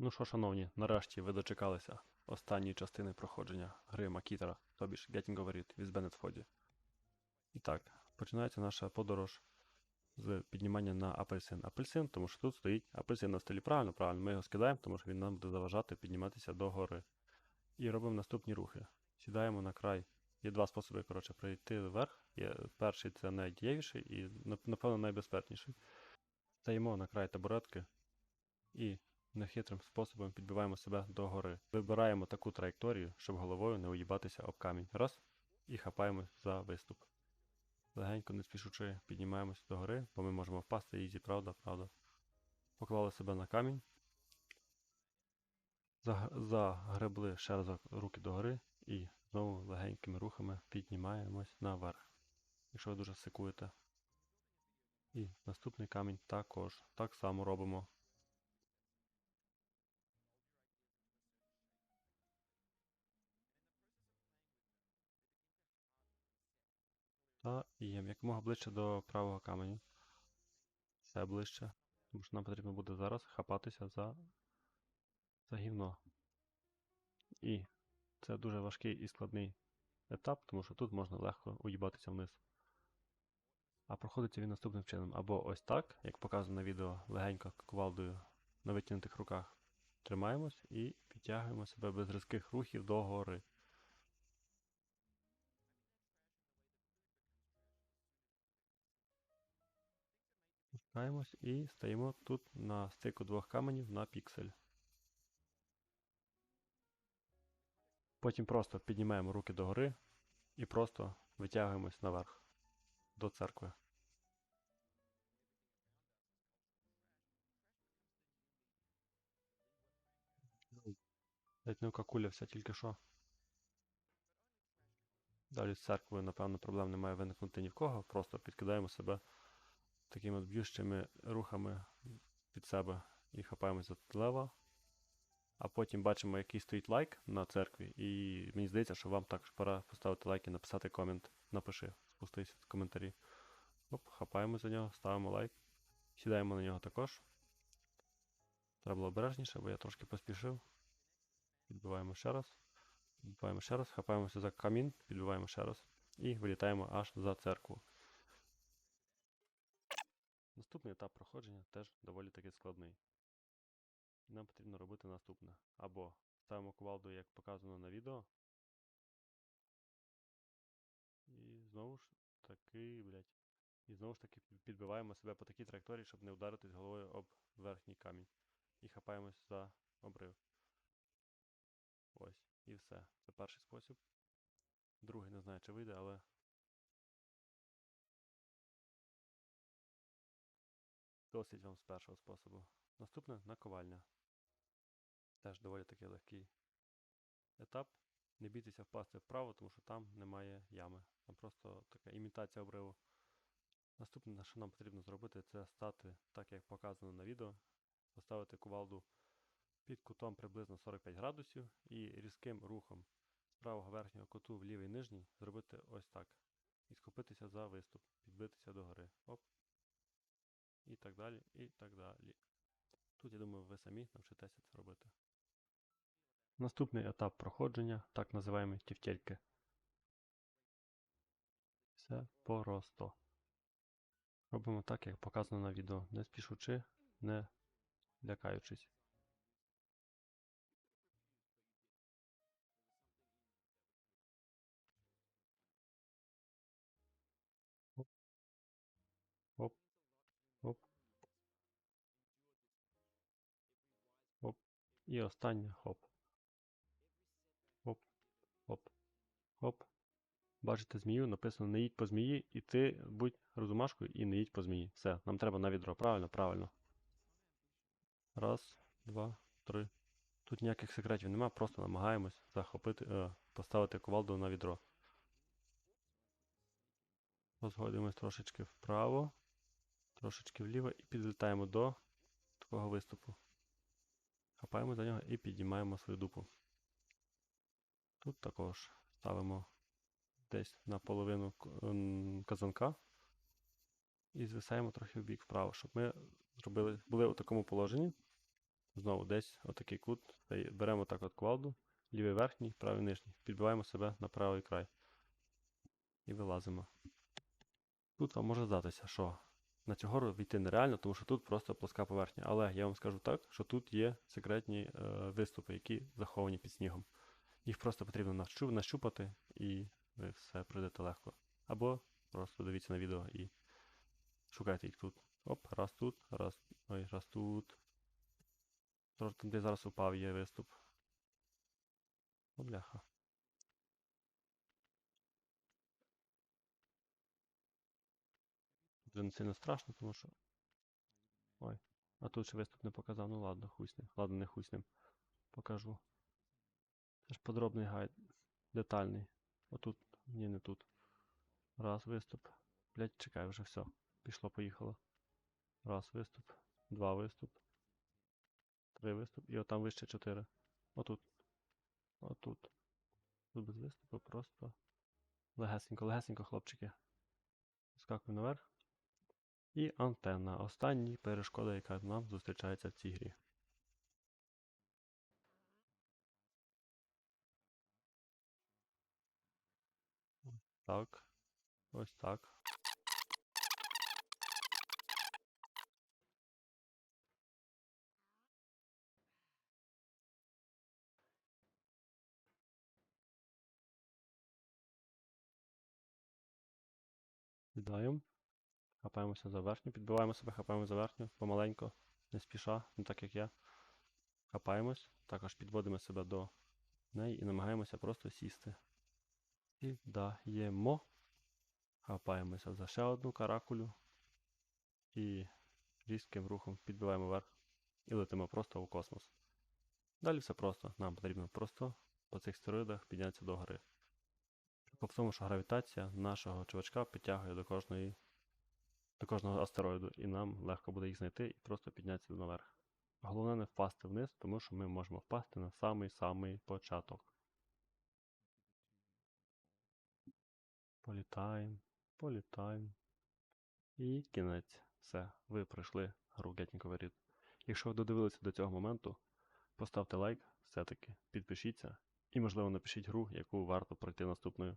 Ну що, шановні, нарешті ви дочекалися останньої частини проходження гри Макітера, тобі ж Getting Over It від Бенетфоді. І так, починається наша подорож з піднімання на апельсин. Апельсин, тому що тут стоїть апельсин на столі. Правильно, правильно, ми його скидаємо, тому що він нам буде заважати підніматися до гори. І робимо наступні рухи. Сідаємо на край. Є два способи, коротше, пройти вверх. Є, перший це найдієвіший і, напевно, найбезпечніший. Стаємо на край табуретки і нехитрим способом підбиваємо себе до гори. Вибираємо таку траєкторію, щоб головою не уїбатися об камінь. Раз. І хапаємось за виступ. Легенько, не спішучи, піднімаємось до гори, бо ми можемо впасти ізі, правда, правда. Поклали себе на камінь. Загребли ще разок руки догори і знову легенькими рухами піднімаємось наверх. Якщо ви дуже сикуєте. І наступний камінь також так само робимо. Та і якомога ближче до правого каменю. Все ближче. Тому що нам потрібно буде зараз хапатися за, за гівно. І це дуже важкий і складний етап, тому що тут можна легко уїбатися вниз. А проходиться він наступним чином. Або ось так, як показано на відео, легенько кувалдою на витягнутих руках. Тримаємось і підтягуємо себе без різких рухів до гори. Спускаємось і стаємо тут на стику двох каменів на піксель. Потім просто піднімаємо руки догори і просто витягуємось наверх до церкви. Ледь не вкакулявся тільки що. Далі з церквою, напевно, проблем не має виникнути ні в кого. Просто підкидаємо себе такими б'ющими рухами під себе і хапаємося за лева. А потім бачимо, який стоїть лайк на церкві, і мені здається, що вам також пора поставити лайк і написати комент. Напиши, спустись в коментарі. Оп, хапаємо за нього, ставимо лайк. Сідаємо на нього також. Треба було обережніше, бо я трошки поспішив. Відбиваємо ще раз. Відбиваємо ще раз, хапаємося за камін, підбиваємо ще раз. І вилітаємо аж за церкву. Наступний етап проходження теж доволі таки складний. Нам потрібно робити наступне. Або ставимо кувалду, як показано на відео. І знову ж таки, блядь. І знову ж таки підбиваємо себе по такій траєкторії, щоб не вдаритись головою об верхній камінь. І хапаємось за обрив. Ось, і все. Це перший спосіб. Другий не знаю, чи вийде, але досить вам з першого способу. Наступне наковальня. Теж доволі таки легкий етап. Не бійтеся впасти вправо, тому що там немає ями. Там просто така імітація обриву. Наступне, що нам потрібно зробити, це стати, так як показано на відео, поставити кувалду під кутом приблизно 45 градусів і різким рухом з правого верхнього куту в лівий нижній зробити ось так. І схопитися за виступ, підбитися догори. Оп. І так далі, і так далі. Тут, я думаю, ви самі навчитеся це робити. Наступний етап проходження, так називаємо тівтельки. Все просто. Робимо так, як показано на відео, не спішучи, не лякаючись. І останнє хоп. Оп. Оп. Оп. Бачите змію, написано не їдь по змії, і ти будь розумашкою і не їдь по змії. Все, нам треба на відро. Правильно, правильно. Раз, два, три. Тут ніяких секретів нема, просто намагаємось захопити, е, поставити кувалду на відро. Розгодимось трошечки вправо, трошечки вліво і підлітаємо до такого виступу. Хапаємо за нього і підіймаємо свою дупу. Тут також ставимо десь на половину казанка і звисаємо трохи в бік вправо, щоб ми зробили, були у такому положенні, знову десь отакий кут. Беремо так от квалду, лівий верхній, правий нижній. Підбиваємо себе на правий край. І вилазимо. Тут вам може здатися, що на цю війти нереально, тому що тут просто плоска поверхня. Але я вам скажу так, що тут є секретні е, виступи, які заховані під снігом. Їх просто потрібно нащупати, і ви все пройдете легко. Або просто дивіться на відео і шукайте їх тут. Оп, раз тут, раз. Ой, раз тут. Тож там, де зараз упав, є виступ. О, бляха. Вже не сильно страшно, тому що. Ой. А тут ще виступ не показав. Ну ладно, хуй. Ладно, не хуй ним. Покажу. Це ж подробний гайд. Детальний. Отут. Ні, не тут. Раз виступ. Блять, чекай, вже все. Пішло, поїхало. Раз виступ. Два виступ. Три виступ. І отам вище чотири. Отут. Отут. Тут без виступу просто. Легесенько, легесенько, хлопчики. Скакуємо наверх. І антенна. Остання перешкода, яка нам зустрічається в цій грі. Так. Ось так. Віддаємо. Хапаємося за верхню, підбиваємо себе, хапаємо за верхню, помаленько, не спіша, не так як я. Хапаємось, також підводимо себе до неї і намагаємося просто сісти. Сідаємо. Хапаємося за ще одну каракулю. І різким рухом підбиваємо вверх і летимо просто у космос. Далі все просто. Нам потрібно просто по цих стероїдах піднятися до гори. Прикол в тому, що гравітація нашого чувачка підтягує до кожної до кожного астероїду, і нам легко буде їх знайти і просто піднятися наверх. Головне не впасти вниз, тому що ми можемо впасти на самий-самий початок. Політаємо, політаємо. І кінець. Все, ви пройшли гру Getting Over. Якщо ви додивилися до цього моменту, поставте лайк, все-таки, підпишіться і, можливо, напишіть гру, яку варто пройти наступною.